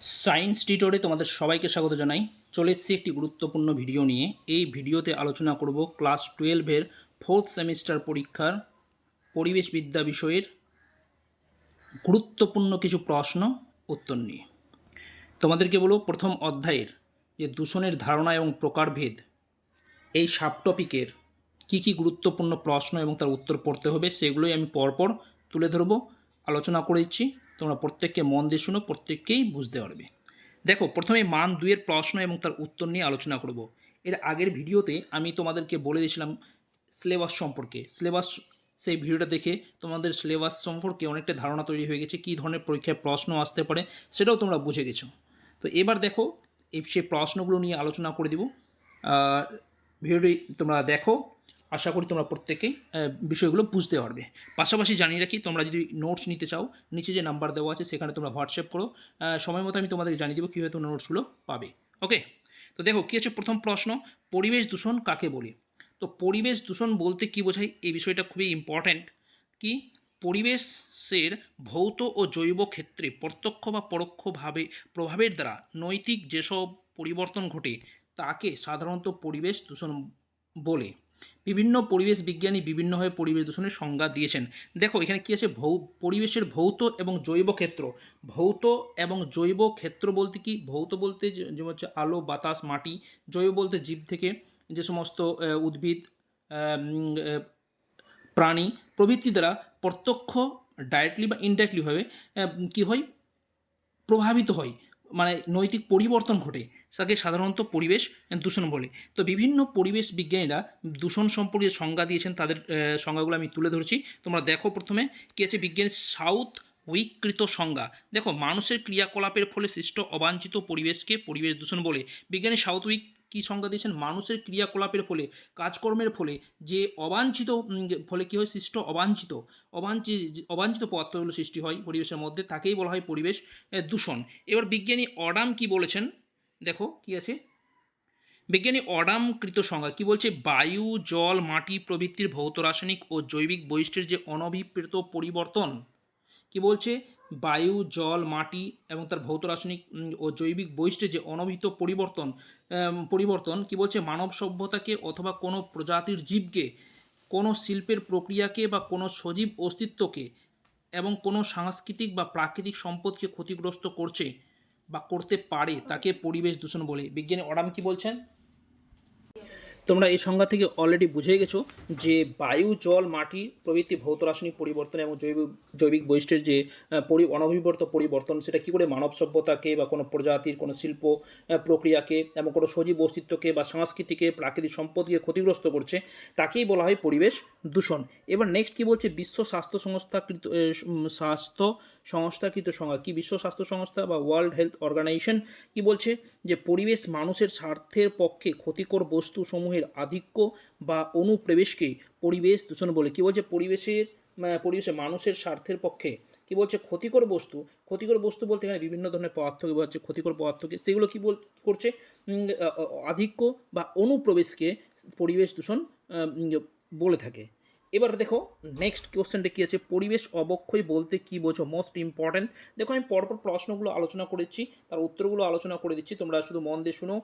Science টিটোরে তোমাদের সবাইকে স্বাগত জানাই। চলে এসেছি একটি গুরুত্বপূর্ণ ভিডিও নিয়ে। এই ভিডিওতে আলোচনা করব ক্লাস টুয়েলভের ফোর্থ সেমিস্টার পরীক্ষার পরিবেশবিদ্যা বিষয়ের গুরুত্বপূর্ণ কিছু প্রশ্ন, উত্তর নিয়ে। তোমাদেরকে বলব, প্রথম অধ্যায়ের যে দূষণের ধারণা এবং প্রকারভেদ, এই সাব টপিকের কী কী গুরুত্বপূর্ণ প্রশ্ন এবং তার উত্তর পড়তে হবে, সেগুলোই আমি পরপর তুলে ধরবো। আলোচনা করে দিচ্ছি। তোমরা প্রত্যেককে মন দিয়ে শুনো, প্রত্যেককেই বুঝতে পারবে। দেখো, প্রথমে মান দুইয়ের প্রশ্ন এবং তার উত্তর নিয়ে আলোচনা করব। এর আগের ভিডিওতে আমি তোমাদেরকে বলে দিয়েছিলাম সিলেবাস সম্পর্কে। সিলেবাস সেই ভিডিওটা দেখে তোমাদের সিলেবাস সম্পর্কে অনেকটা ধারণা তৈরি হয়ে গেছে, কী ধরনের পরীক্ষায় প্রশ্ন আসতে পারে সেটাও তোমরা বুঝে গেছো। তো এবার দেখো, এই সেই প্রশ্নগুলো নিয়ে আলোচনা করে দিব। ভিডিওটি তোমরা দেখো। আশা করি তোমরা প্রত্যেকেই বিষয়গুলো বুঝতে পারবে। পাশাপাশি জানিয়ে রাখি, তোমরা যদি নোটস নিতে চাও, নিচে যে নাম্বার দেওয়া আছে, সেখানে তোমরা হোয়াটসঅ্যাপ করো। সময় মতো আমি তোমাদেরকে জানিয়ে দেবো কীভাবে তোমরা নোটসগুলো পাবে। ওকে তো দেখো, কী আছে প্রথম প্রশ্ন? পরিবেশ দূষণ কাকে বলে? তো পরিবেশ দূষণ বলতে কী বোঝায়? এই বিষয়টা খুবই ইম্পর্ট্যান্ট কি? পরিবেশের ভৌত ও জৈব ক্ষেত্রে প্রত্যক্ষ বা পরোক্ষভাবে, প্রভাবের দ্বারা নৈতিক যেসব পরিবর্তন ঘটে, তাকে সাধারণত পরিবেশ দূষণ বলে। বিভিন্ন পরিবেশ বিজ্ঞানী বিভিন্নভাবে পরিবেশ দূষণের সংজ্ঞা দিয়েছেন। দেখো, এখানে কী আছে? ভৌ, পরিবেশের ভৌত এবং জৈব ক্ষেত্র। ভৌত এবং জৈব ক্ষেত্র বলতে কি? ভৌত বলতে যেমন হচ্ছে আলো, বাতাস, মাটি। জৈব বলতে জীব থেকে যে সমস্ত উদ্ভিদ প্রাণী প্রভৃতি দ্বারা প্রত্যক্ষ ডাইরেক্টলি বা ইনডাইরেক্টলিভাবে কী হয়? প্রভাবিত হয়। মানে নৈতিক পরিবর্তন ঘটে। তাকে সাধারণত পরিবেশ দূষণ বলে। তো বিভিন্ন পরিবেশ বিজ্ঞানীরা দূষণ সম্পর্কে সংজ্ঞা দিয়েছেন, তাদের সংজ্ঞাগুলো আমি তুলে ধরছি। তোমরা দেখো প্রথমে কী আছে বিজ্ঞানী সাউথ উইকৃত সংজ্ঞা। দেখো, মানুষের ক্রিয়াকলাপের ফলে সৃষ্ট অবাঞ্ছিত পরিবেশকে পরিবেশ দূষণ বলে। বিজ্ঞানী সাউথ উইক কী সংজ্ঞা দিয়েছেন? মানুষের ক্রিয়াকলাপের ফলে, কাজকর্মের ফলে, যে অবাঞ্ছিত ফলে কী হয়? সৃষ্ট অবাঞ্ছিত। অবাঞ্ছি অবাঞ্ছিত পদার্থগুলো সৃষ্টি হয় পরিবেশের মধ্যে, তাকেই বলা হয় পরিবেশ দূষণ। এবার বিজ্ঞানী অডাম কি বলেছেন? দেখো কি আছে। বিজ্ঞানী অডাম কৃত সংজ্ঞা কি বলছে? বায়ু, জল, মাটি প্রভৃতির ভৌত রাসায়নিক ও জৈবিক বৈশিষ্ট্যের যে অনভিপ্রেত পরিবর্তন, কি বলছে? বায়ু, জল, মাটি এবং তার ভৌত রাসায়নিক ও জৈবিক বৈশিষ্ট্যে যে অনভিত পরিবর্তন পরিবর্তন, কি বলছে? মানব সভ্যতাকে অথবা কোনো প্রজাতির জীবকে, কোনো শিল্পের প্রক্রিয়াকে বা কোনো সজীব অস্তিত্বকে এবং কোনো সাংস্কৃতিক বা প্রাকৃতিক সম্পদকে ক্ষতিগ্রস্ত করছে বা করতে পারে, তাকে পরিবেশ দূষণ বলে। বিজ্ঞানী অডাম কি বলছেন? তোমরা এই সংজ্ঞা থেকে অলরেডি বুঝে গেছো যে বায়ু, জল, মাটি প্রভৃতি ভৌত রাসায়নিক পরিবর্তন এবং জৈব, জৈবিক বৈশিষ্ট্যের যে পরি, অনভিবর্ত পরিবর্তন, সেটা কী করে মানব সভ্যতাকে বা কোনো প্রজাতির, কোনো শিল্প প্রক্রিয়াকে এবং কোনো সজীব অস্তিত্বকে বা সংস্কৃতিকে প্রাকৃতিক সম্পদকে ক্ষতিগ্রস্ত করছে, তাকেই বলা হয় পরিবেশ দূষণ। এবার নেক্সট কি বলছে? বিশ্ব স্বাস্থ্য সংস্থাকৃত স্বাস্থ্য সংস্থাকৃত সংজ্ঞা। কি বিশ্ব স্বাস্থ্য সংস্থা বা ওয়ার্ল্ড হেলথ অর্গানাইজেশন কি বলছে? যে পরিবেশ মানুষের স্বার্থের পক্ষে ক্ষতিকর বস্তুসমূহের আধিক্য বা অনুপ্রবেশকে পরিবেশ দূষণ বলে। কি বলছে? পরিবেশের পরিবেশে মানুষের স্বার্থের পক্ষে। কী বলছে? ক্ষতিকর বস্তু। ক্ষতিকর বস্তু বলতে এখানে বিভিন্ন ধরনের পদার্থকে বলছে? ক্ষতিকর পদার্থকে, সেগুলো কী বল করছে? আধিক্য বা অনুপ্রবেশকে পরিবেশ দূষণ বলে থাকে। এবার দেখো নেক্সট কোশ্চেনটা কী আছে? পরিবেশ অবক্ষয় বলতে কী বোঝো? মোস্ট ইম্পর্ট্যান্ট দেখো, আমি পরপর প্রশ্নগুলো আলোচনা করেছি, তার উত্তরগুলো আলোচনা করে দিচ্ছি। তোমরা শুধু মন দিয়ে শুনো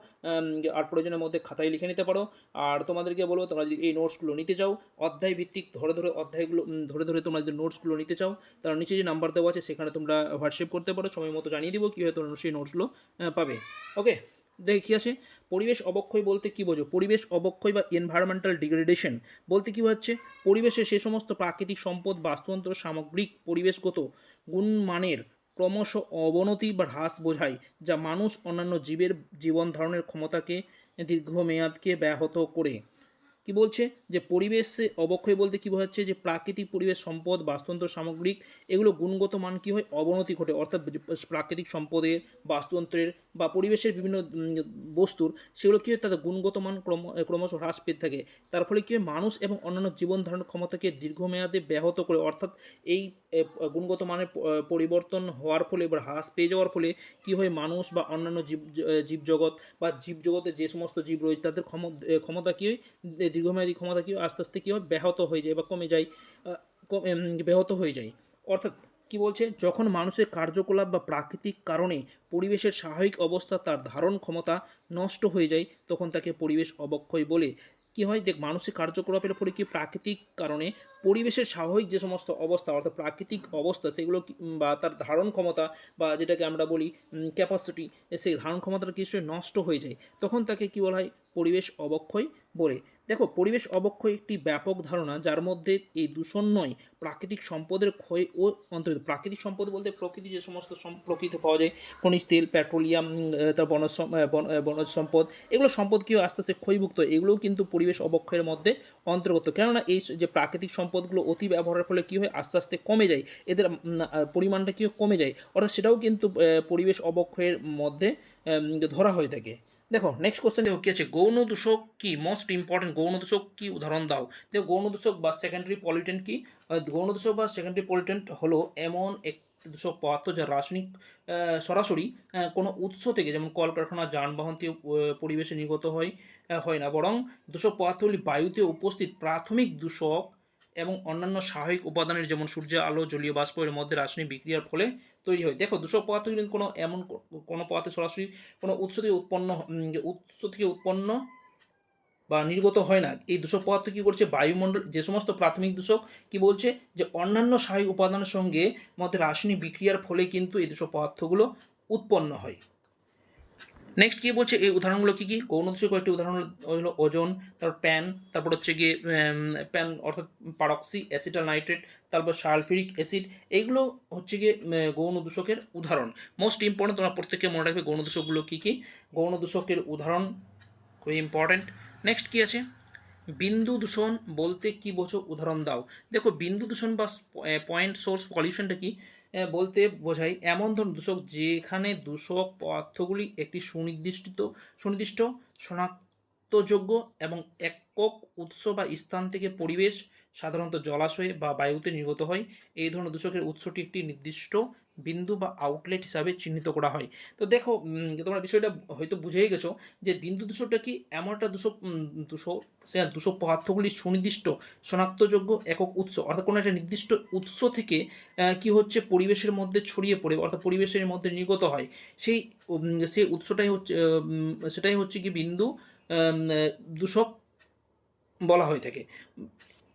আর প্রয়োজনের মধ্যে খাতায় লিখে নিতে পারো। আর তোমাদেরকে বলব, তোমরা যদি এই নোটসগুলো নিতে চাও অধ্যায় ভিত্তিক ধরে ধরে অধ্যায়গুলো ধরে ধরে তোমরা যদি নোটসগুলো নিতে চাও, তার নিচে যে নাম্বার দেওয়া আছে, সেখানে তোমরা হোয়াটসঅ্যাপ করতে পারো। সময় মতো জানিয়ে দিব কীভাবে তোমরা সেই নোটসগুলো পাবে। ওকে দেখি, কী আছে? পরিবেশ অবক্ষয় বলতে কী বোঝো? পরিবেশ অবক্ষয় বা এনভায়রনমেন্টাল ডিগ্রেডেশন বলতে কী হচ্ছে পরিবেশে সে সমস্ত প্রাকৃতিক সম্পদ, বাস্তুতন্ত্র, সামগ্রিক পরিবেশগত গুণমানের ক্রমশ অবনতি বা হ্রাস বোঝায়, যা মানুষ অন্যান্য জীবের জীবন ধারণের ক্ষমতাকে দীর্ঘমেয়াদকে ব্যাহত করে। কি বলছে? যে পরিবেশে অবক্ষয় বলতে কী বোঝাচ্ছে? যে প্রাকৃতিক পরিবেশ সম্পদ, বাস্তুতন্ত্র সামগ্রিক, এগুলো গুণগত মান কী হয়? অবনতি ঘটে। অর্থাৎ প্রাকৃতিক সম্পদের, বাস্তুতন্ত্রের বা পরিবেশের বিভিন্ন বস্তুর, সেগুলো কী হয়? তাদের গুণগত মান ক্রম, ক্রমশ হ্রাস পেতে থাকে। তার ফলে কী হয়? মানুষ এবং অন্যান্য জীবন ধারণের ক্ষমতাকে দীর্ঘমেয়াদে ব্যাহত করে। অর্থাৎ এই গুণগত মানের পরিবর্তন হওয়ার ফলে বা হ্রাস পেয়ে যাওয়ার ফলে কী হয়? মানুষ বা অন্যান্য জীব জীবজগৎ বা জীবজগতে যে সমস্ত জীব রয়েছে, তাদের ক্ষম- ক্ষমতা কী হয়? দীর্ঘমেয়াদী ক্ষমতা কী আস্তে আস্তে কী হয় ব্যাহত হয়ে যায় বা কমে যায় ব্যাহত হয়ে যায়। অর্থাৎ কি বলছে? যখন মানুষের কার্যকলাপ বা প্রাকৃতিক কারণে পরিবেশের স্বাভাবিক অবস্থা তার ধারণ ক্ষমতা নষ্ট হয়ে যায়, তখন তাকে পরিবেশ অবক্ষয় বলে। কি হয়? দেখ মানুষের কার্যকলাপের ফলে কি? প্রাকৃতিক কারণে পরিবেশের স্বাভাবিক যে সমস্ত অবস্থা, অর্থাৎ প্রাকৃতিক অবস্থা, সেগুলো বা তার ধারণ ক্ষমতা বা যেটাকে আমরা বলি ক্যাপাসিটি সেই ধারণ ক্ষমতাটা কিছুটা নষ্ট হয়ে যায়। তখন তাকে কি বলা হয়? পরিবেশ অবক্ষয় বলে। দেখো, পরিবেশ অবক্ষয় একটি ব্যাপক ধারণা, যার মধ্যে এই দূষণ নয় প্রাকৃতিক সম্পদের ক্ষয় ও অন্তর্ভুক্ত। প্রাকৃতিক সম্পদ বলতে প্রকৃতি, যে সমস্ত সম- প্রকৃতিতে পাওয়া যায়, খনিজ তেল, পেট্রোলিয়াম তার বনজ বন- বনজ সম্পদ, এগুলো সম্পদ কি আস্তে আস্তে ক্ষয়ভুক্ত, এগুলোও কিন্তু পরিবেশ অবক্ষয়ের মধ্যে অন্তর্গত কেননা এই যে প্রাকৃতিক সম্পদগুলো অতি ব্যবহারের ফলে কী হয়? আস্তে আস্তে কমে যায়, এদের পরিমাণটা কি? কমে যায়। অর্থাৎ সেটাও কিন্তু পরিবেশ অবক্ষয়ের মধ্যে ধরা হয়ে থাকে। দেখো নেক্সট কোশ্চেন দেখো কি আছে? গৌণ দূষক কি? মোস্ট ইম্পর্টেন্ট গৌণ দূষক কি? উদাহরণ দাও। দেখো গৌণ দূষক বা সেকেন্ডারি পলিউটেন্ট কি? গৌণ দূষক বা সেকেন্ডারি পলিউটেন্ট হলো এমন এক দূষক পদার্থ যা রাসায়নিক সরাসরি কোনো উৎস থেকে যেমন কলকারখানা, যানবাহন থেকে পরিবেশে নির্গত হয় হয় না। বরং দূষক পদার্থগুলি বায়ুতে উপস্থিত প্রাথমিক দূষক এবং অন্যান্য স্বাভাবিক উপাদানের যেমন সূর্যের আলো, জলীয় বাষ্প, এর মধ্যে রাসায়নিক বিক্রিয়ার ফলে তৈরি হয়। দেখো দূষক পদার্থ কিন্তু কোনো এমন কোনো পদার্থ সরাসরি কোনো উৎস থেকে উৎপন্ন উৎস থেকে উৎপন্ন বা নির্গত হয় না। এই দূষক পদার্থ কী করছে? বায়ুমণ্ডল, যে সমস্ত প্রাথমিক দূষক কি বলছে? যে অন্যান্য স্বাভাবিক উপাদানের সঙ্গে মধ্যে রাসায়নিক বিক্রিয়ার ফলে কিন্তু এই দূষক পদার্থগুলো উৎপন্ন হয়। নেক্সট কি বলছে, এই উদাহরণগুলো কী কী? গৌণ দূষক কয়েকটি উদাহরণ হলো ওজন, তারপর প্যান, তারপর হচ্ছে গিয়ে প্যান অর্থাৎ পারক্সি অ্যাসিটাল নাইট্রেট তারপর সালফিরিক অ্যাসিড এইগুলো হচ্ছে গিয়ে গৌণ দূষকের উদাহরণ। মোস্ট ইম্পর্টেন্ট তোমরা প্রত্যেকে মনে রাখবে গৌণ দূষকগুলো কী কী? গৌণ দূষকের উদাহরণ খুবই ইম্পর্ট্যান্ট নেক্সট কী আছে? বিন্দু দূষণ বলতে কি বোঝো? উদাহরণ দাও। দেখো, বিন্দু দূষণ বা পয়েন্ট সোর্স পলিউশনটা কি? বলতে বোঝায় এমন ধরনের দূষক যেখানে দূষক পদার্থগুলি একটি সুনির্দিষ্ট সুনির্দিষ্ট, শনাক্তযোগ্য এবং একক উৎস বা স্থান থেকে পরিবেশ, সাধারণত জলাশয়ে বা বায়ুতে নির্গত হয়। এই ধরনের দূষকের উৎসটি একটি নির্দিষ্ট বিন্দু বা আউটলেট হিসাবে চিহ্নিত করা হয়। তো দেখো তোমরা বিষয়টা হয়তো বুঝেই গেছো যে বিন্দু দূষকটা কি এমন একটা উম, দূষক সে দূষক পদার্থগুলি সুনির্দিষ্ট শনাক্তযোগ্য একক উৎস অর্থাৎ কোনো একটা নির্দিষ্ট উৎস থেকে কি হচ্ছে পরিবেশের মধ্যে ছড়িয়ে পড়ে অর্থাৎ পরিবেশের মধ্যে নির্গত হয়। সেই সেই উৎসটাই হচ্ছে সেটাই হচ্ছে কি বিন্দু দূষক বলা হয়ে থাকে।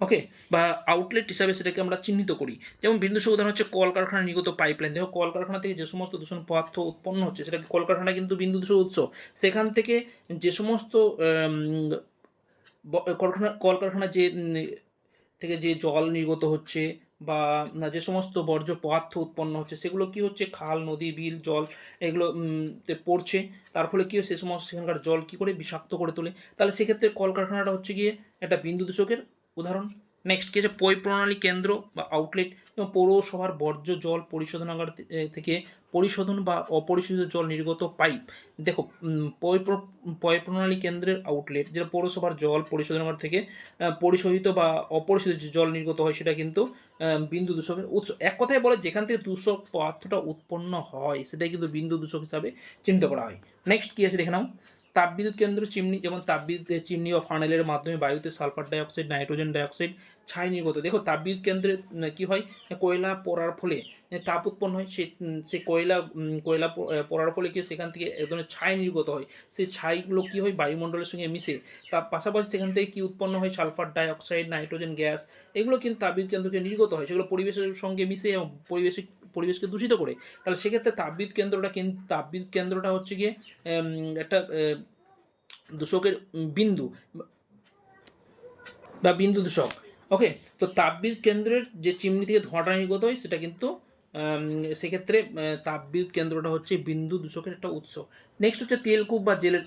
ওকে বা আউটলেট হিসাবে সেটাকে আমরা চিহ্নিত করি। যেমন বিন্দু দূষক উদাহরণ হচ্ছে কলকারখানা নির্গত পাইপলাইন দেখো, কলকারখানা থেকে যে সমস্ত দূষণ পদার্থ উৎপন্ন হচ্ছে, সেটাকে কলকারখানা কিন্তু বিন্দু দূষক উৎস। সেখান থেকে যে সমস্ত কলকারখানা কলকারখানা যে থেকে যে জল নির্গত হচ্ছে বা যে সমস্ত বর্জ্য পদার্থ উৎপন্ন হচ্ছে, সেগুলো কি হচ্ছে? খাল, নদী, বিল, জল, এগুলো পড়ছে। তার ফলে কী হয় সে সমস্ত সেখানকার জল কী করে বিষাক্ত করে তোলে? তাহলে সেক্ষেত্রে কলকারখানাটা হচ্ছে গিয়ে একটা বিন্দু দূষকের উদাহরণ নেক্সট কি আছে? পয় প্রণালী কেন্দ্র বা আউটলেট এবং পৌরসভার বর্জ্য জল পরিশোধনাগার থেকে পরিশোধন বা অপরিশোধিত জল নির্গত পাইপ। দেখো পয় প্রণালী কেন্দ্রের আউটলেট যেটা পৌরসভার জল পরিশোধনাগার থেকে পরিশোধিত বা অপরিশোধিত জল নির্গত হয় সেটা কিন্তু বিন্দু দূষকের উৎস। এক কথায় বলে যেখান থেকে দূষক পদার্থটা উৎপন্ন হয়, সেটাই কিন্তু বিন্দু দূষক হিসাবে চিহ্নিত করা হয়। নেক্সট কী আছে? দেখে নাও। তাপবিদ্যুৎ কেন্দ্র চিমনি যেমন তাপবিদ্যুৎ চিমনি বা ফানেলের মাধ্যমে বায়ুতে সালফার ডাইঅক্সাইড, নাইট্রোজেন ডাইঅক্সাইড ছাই নির্গত। দেখো, তাপবিদ্যুৎ কেন্দ্রে কী হয়? কয়লা পড়ার ফলে তাপ উৎপন্ন হয়। সেই সে কয়লা কয়লা পড়ার ফলে কি সেখান থেকে এক ধরনের ছাই নির্গত হয়। সেই ছাইগুলো কী হয়? বায়ুমণ্ডলের সঙ্গে মিশে। তার পাশাপাশি সেখান থেকে কী উৎপন্ন হয়? সালফার ডাইঅক্সাইড, নাইট্রোজেন গ্যাস, এগুলো কিন্তু তাপবিদ্যুৎ কেন্দ্রকে নির্গত হয়। সেগুলো পরিবেশের সঙ্গে মিশে এবং পরিবেশে পরিবেশকে দূষিত করে। তাহলে সেক্ষেত্রে তাপবিদ কেন্দ্রটা কিন্তু তাপবিদ কেন্দ্রটা হচ্ছে গিয়ে একটা দূষকের বিন্দু বা বিন্দু দূষক। ওকে তো তাপবিদ কেন্দ্রের যে চিমনি থেকে ধোঁয়াটা নির্গত হয়, সেটা কিন্তু সেক্ষেত্রে তাপবিদ্যুৎ কেন্দ্রটা হচ্ছে বিন্দু দূষকের একটা উৎস। নেক্সট হচ্ছে তেলকূপ বা জেলের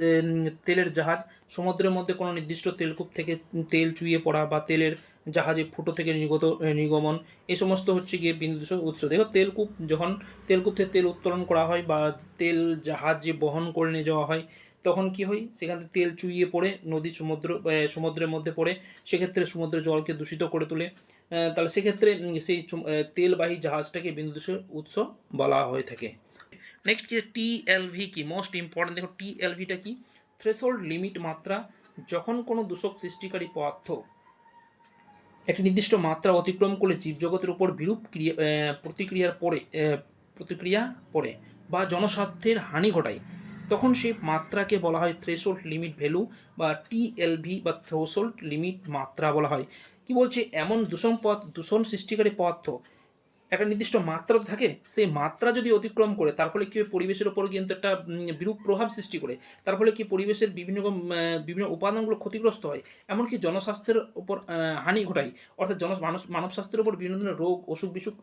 তেলের জাহাজ। সমুদ্রের মধ্যে কোনো নির্দিষ্ট তেলকূপ থেকে তেল চুইয়ে পড়া বা তেলের জাহাজে ফুটো থেকে নির্গত আহ, নির্গমন এই সমস্ত হচ্ছে গিয়ে বিন্দু দূষক উৎস। দেখো তেলকূপ যখন তেলকূপ থেকে তেল উত্তোলন করা হয় বা তেল জাহাজে বহন করে নিয়ে যাওয়া হয় তখন কি হয়? সেখান থেকে তেল চুইয়ে পড়ে নদী সমুদ্র সমুদ্রের মধ্যে পড়ে সেক্ষেত্রে সমুদ্রের জলকে দূষিত করে তোলে। তাহলে সেক্ষেত্রে সেই তেলবাহী জাহাজটাকে বিন্দু দূষের উৎস বলা হয়ে থাকে। নেক্সট যে টিএলভি কি? মোস্ট ইম্পর্টেন্ট দেখো টিএলভিটা কি? থ্রেশোল্ড লিমিট মাত্রা, যখন কোনো দূষক সৃষ্টিকারী পদার্থ একটি নির্দিষ্ট মাত্রা অতিক্রম করলে জীবজগতের উপর বিরূপ ক্রিয়া প্রতিক্রিয়ার পরে প্রতিক্রিয়া পড়ে বা জনস্বার্থের হানি ঘটায় তখন সেই মাত্রাকে বলা হয় থ্রেশোল্ড লিমিট ভ্যালু বা টিএলভি বা থ্রেশোল্ড লিমিট মাত্রা বলা হয়। কি বলছে? এমন দূষণ পথ, দূষণ সৃষ্টিকারী পদার্থ একটা নির্দিষ্ট মাত্রা তো থাকে, সেই মাত্রা যদি অতিক্রম করে, তার ফলে কী পরিবেশের ওপর কিন্তু একটা বিরূপ প্রভাব সৃষ্টি করে। তার ফলে কি পরিবেশের বিভিন্ন রকম বিভিন্ন উপাদানগুলো ক্ষতিগ্রস্ত হয়। এমনকি জনস্বাস্থ্যের ওপর হানি ঘটায়। অর্থাৎ জন মানুষ মানব স্বাস্থ্যের উপর বিভিন্ন ধরনের রোগ, অসুখ বিসুখ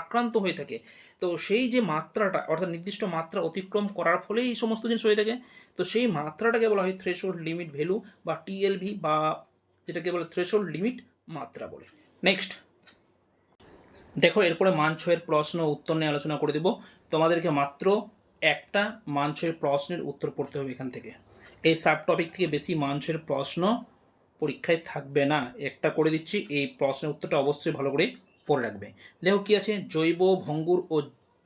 আক্রান্ত হয়ে থাকে। তো সেই যে মাত্রাটা, অর্থাৎ নির্দিষ্ট মাত্রা অতিক্রম করার ফলেই এই সমস্ত জিনিস হয়ে থাকে। তো সেই মাত্রাটাকে বলা হয় থ্রেশোল্ড লিমিট ভ্যালু বা টিএলভি বা যেটাকে বলে থ্রেশোল্ড লিমিট মাত্রা বলে। নেক্সট দেখো, এরপরে মান ছয়ের প্রশ্ন উত্তর নিয়ে আলোচনা করে দেব। তোমাদেরকে মাত্র একটা মান ছয়ের প্রশ্নের উত্তর পড়তে হবে এখান থেকে। এই সাব টপিক থেকে বেশি মান ছয়ের প্রশ্ন পরীক্ষায় থাকবে না। একটা করে দিচ্ছি, এই প্রশ্নের উত্তরটা অবশ্যই ভালো করে পড়ে রাখবে। দেখো, কি আছে? জৈব ভঙ্গুর ও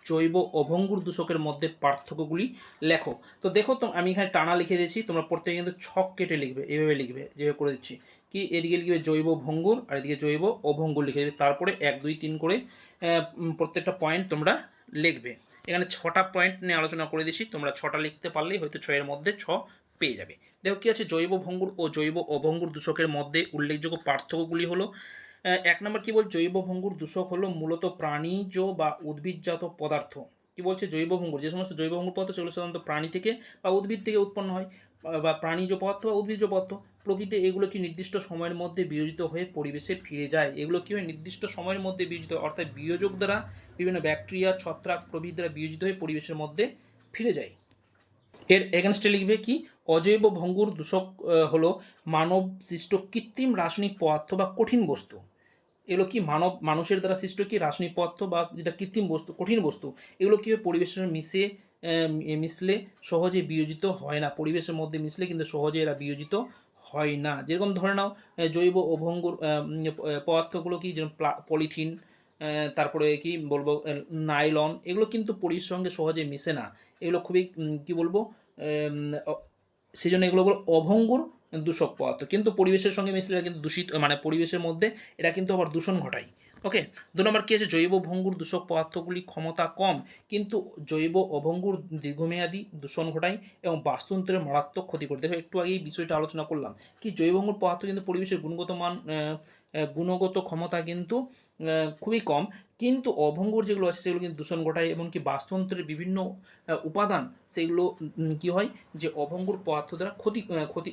জৈব অভঙ্গুর দূষকের মধ্যে পার্থক্যগুলি লেখো। তো দেখো, তো আমি এখানে টানা লিখে দিয়েছি, তোমরা প্রত্যেকে কিন্তু ছক কেটে লিখবে, এভাবে লিখবে, যেভাবে করে দিচ্ছি। কি, এদিকে লিখবে জৈব ভঙ্গুর, আর এদিকে জৈব অভঙ্গুর লিখে দেবে। তারপরে এক, দুই, তিন করে প্রত্যেকটা পয়েন্ট তোমরা লিখবে। এখানে ছটা পয়েন্ট নিয়ে আলোচনা করে দিচ্ছি তোমরা ছটা লিখতে পারলেই হয়তো ছয়ের মধ্যে ছ পেয়ে যাবে। দেখো, কি আছে? জৈব ভঙ্গুর ও জৈব অভঙ্গুর দূষকের মধ্যে উল্লেখযোগ্য পার্থক্যগুলি হলো এক নম্বর কি বল জৈব ভঙ্গুর দূষক হলো মূলত প্রাণীজ বা উদ্ভিদজাত পদার্থ। কি বলছে? জৈব ভঙ্গুর। যে সমস্ত জৈব ভঙ্গুর পদার্থ, সেগুলো সাধারণত প্রাণী থেকে বা উদ্ভিদ থেকে উৎপন্ন হয়, বা- প্রাণীজ পদার্থ বা উদ্ভিজ্জ পদার্থ। প্রকৃতি এগুলো কি নির্দিষ্ট সময়ের মধ্যে বিয়োজিত হয়ে পরিবেশে ফিরে যায়? এগুলো কী হয়? নির্দিষ্ট সময়ের মধ্যে বিয়োজিত অর্থাৎ বিয়োজক দ্বারা বিভিন্ন ব্যাকটেরিয়া, ছত্রাক প্রভৃতি দ্বারা বিয়োজিত হয়ে পরিবেশের মধ্যে ফিরে যায়। এর এগেনস্টে লিখবে কি? অজৈব ভঙ্গুর দূষক হলো মানব সৃষ্ট কৃত্রিম রাসায়নিক পদার্থ বা কঠিন বস্তু। এগুলো কি মানব, মানুষের দ্বারা সৃষ্ট কি রাসায়নিক পদার্থ বা যেটা কৃত্রিম বস্তু, কঠিন বস্তু, এগুলো কি হয় পরিবেশের সঙ্গে মিশে মিশলে সহজে বিয়োজিত হয় না? পরিবেশের মধ্যে মিশলে কিন্তু সহজে এরা বিয়োজিত হয় না। যেরকম ধরে নাও জৈব অভঙ্গুর পদার্থগুলো কি প্লা- পলিথিন তারপরে কি বলব নাইলন, এগুলো কিন্তু পরিবেশের সঙ্গে সহজে মিশে না। এগুলো খুবই কি বলব সেই জন্য এগুলো বলো অভঙ্গুর দূষক পদার্থ। কিন্তু পরিবেশের সঙ্গে মিশলে এরা কিন্তু দূষিত মানে পরিবেশের মধ্যে এটা কিন্তু আবার দূষণ ঘটায়। ওকে? দু নম্বর কী আছে? জৈব ভঙ্গুর দূষক পদার্থগুলি ক্ষমতা কম, কিন্তু জৈব অভঙ্গুর দীর্ঘমেয়াদী দূষণ ঘটায় এবং বাস্তুতন্ত্রের মারাত্মক ক্ষতি করে। দেখো, একটু আগেই বিষয়টা আলোচনা করলাম। কি জৈব ভঙ্গুর পদার্থ কিন্তু পরিবেশের গুণগত মান গুণগত ক্ষমতা কিন্তু খুবই কম। কিন্তু অভঙ্গুর যেগুলো আছে, সেগুলো কিন্তু দূষণ ঘটায় এমনকি বাস্তুতন্ত্রের বিভিন্ন উপাদান, সেগুলো কি হয় যে অভঙ্গুর পদার্থ দ্বারা ক্ষতি ক্ষতি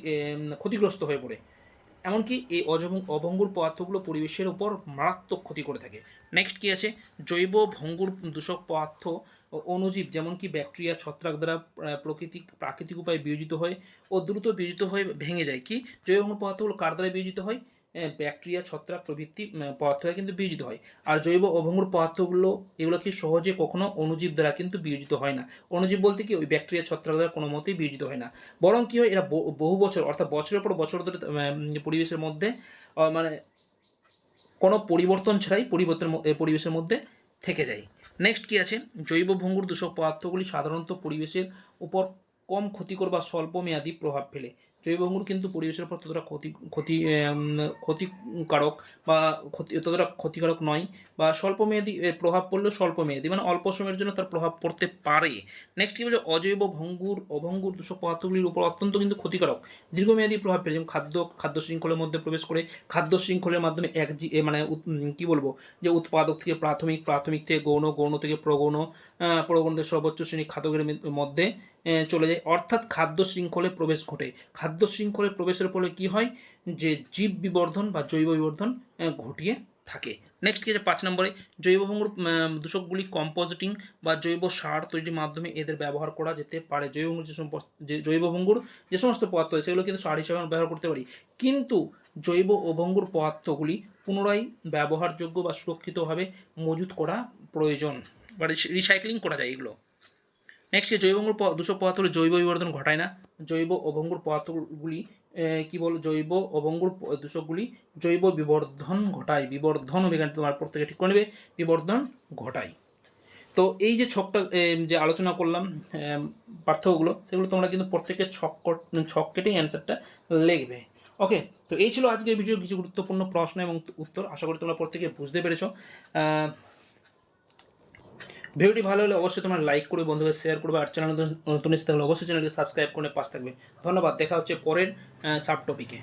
ক্ষতিগ্রস্ত হয়ে পড়ে। এমনকি এই অভঙ্গুর পদার্থগুলো পরিবেশের উপর মারাত্মক ক্ষতি করে থাকে। নেক্সট কি আছে? জৈব ভঙ্গুর দূষক পদার্থ ও অণুজীব, যেমন কি ব্যাকটেরিয়া, ছত্রাক দ্বারা প্রাকৃতিক প্রাকৃতিক উপায়ে বিয়োজিত হয় ও দ্রুত বিয়োজিত হয়ে ভেঙে যায়। কি? জৈব ভঙ্গুর পদার্থগুলো কার দ্বারা বিয়োজিত হয়? ব্যাকটেরিয়া, ছত্রাক প্রভৃতি পদার্থ কিন্তু বিয়োজিত হয়। আর জৈব অভঙ্গুর পদার্থগুলো, এগুলো কি সহজে কখনো অণুজীব দ্বারা কিন্তু বিয়োজিত হয় না? অণুজীব বলতে কি ওই ব্যাকটেরিয়া, ছত্রাক দ্বারা কোনো মতেই বিয়োজিত হয় না। বরং কী হয়, এরা বহু বছর, অর্থাৎ বছরের পর বছর ধরে পরিবেশের মধ্যে মানে কোনো পরিবর্তন ছাড়াই পরিবর্তন পরিবেশের মধ্যে থেকে যায়। নেক্সট কি আছে? জৈব ভঙ্গুর দূষক পদার্থগুলি সাধারণত পরিবেশের উপর কম ক্ষতিকর বা স্বল্পমেয়াদী প্রভাব ফেলে। জৈব ভঙ্গুর কিন্তু পরিবেশের উপর ততটা ক্ষতি ক্ষতি ক্ষতিকারক বা ক্ষতি, ততটা ক্ষতিকারক নয় বা স্বল্পমেয়াদী প্রভাব পড়লেও স্বল্পমেয়াদী মানে অল্প সময়ের জন্য তার প্রভাব পড়তে পারে। নেক্সট কি বলছে অজৈব ভঙ্গুর, অভঙ্গুর দূষক পদার্থগুলির উপর অত্যন্ত কিন্তু ক্ষতিকারক। দীর্ঘমেয়াদী প্রভাব ফেলে যেমন খাদ্য খাদ্য শৃঙ্খলের মধ্যে প্রবেশ করে, খাদ্য শৃঙ্খলের মাধ্যমে এক মানে কি বলব, যে উৎপাদক থেকে প্রাথমিক প্রাথমিক থেকে গৌণ গৌণ থেকে প্রগৌণ প্রগৌণ থেকে সর্বোচ্চ শ্রেণি খাদ্যের মধ্যে চলে যায়। অর্থাৎ খাদ্য শৃঙ্খলে প্রবেশ ঘটে। খাদ্য শৃঙ্খলে প্রবেশের ফলে কি হয়? যে জীব বিবর্ধন বা জৈব বিবর্ধন ঘটিয়ে থাকে। নেক্সট কি আছে? পাঁচ নম্বরে, জৈব ভঙ্গুর দূষকগুলি কম্পোজিটিং বা জৈব সার তৈরির মাধ্যমে এদের ব্যবহার করা যেতে পারে। জৈব ভঙ্গুর যে সমস্ত জৈব ভঙ্গুর যে সমস্ত পদার্থ সেগুলো কিন্তু সার হিসাবে আমরা ব্যবহার করতে পারি। কিন্তু জৈব অভঙ্গুর পদার্থগুলি পুনরায় ব্যবহারযোগ্য বা সুরক্ষিতভাবে মজুত করা প্রয়োজন। বা রিসাইক্লিং করা যায় এগুলো। নেক্সট জৈব অঙ্গুর প- দূষক পদার্থগুলি জৈব বিবর্ধন ঘটায় না। জৈব অভঙ্গুর পদার্থগুলি কি বল? জৈব অভঙ্গুর দূষকগুলি জৈব বিবর্ধন ঘটায়। বিবর্ধন এখানে তোমার প্রত্যেকে ঠিক করে নেবে, বিবর্ধন ঘটায়। তো এই যে ছকটা যে আলোচনা করলাম পার্থক্যগুলো, সেগুলো তোমরা কিন্তু প্রত্যেকের ছক ছক কেটেই অ্যান্সারটা লিখবে। ওকে তো এই ছিল আজকের ভিডিও কিছু গুরুত্বপূর্ণ প্রশ্ন এবং উত্তর। আশা করি তোমরা প্রত্যেকে বুঝতে পেরেছ। ভিডিওটি ভালো হলে অবশ্যই তোমরা লাইক করবে, বন্ধুদের শেয়ার করবে আর চ্যানেল নতুন এসে থাকলে অবশ্যই চ্যানেলকে সাবস্ক্রাইব করে পাশ থাকবে। ধন্যবাদ, দেখা হচ্ছে পরের সাব টপিকে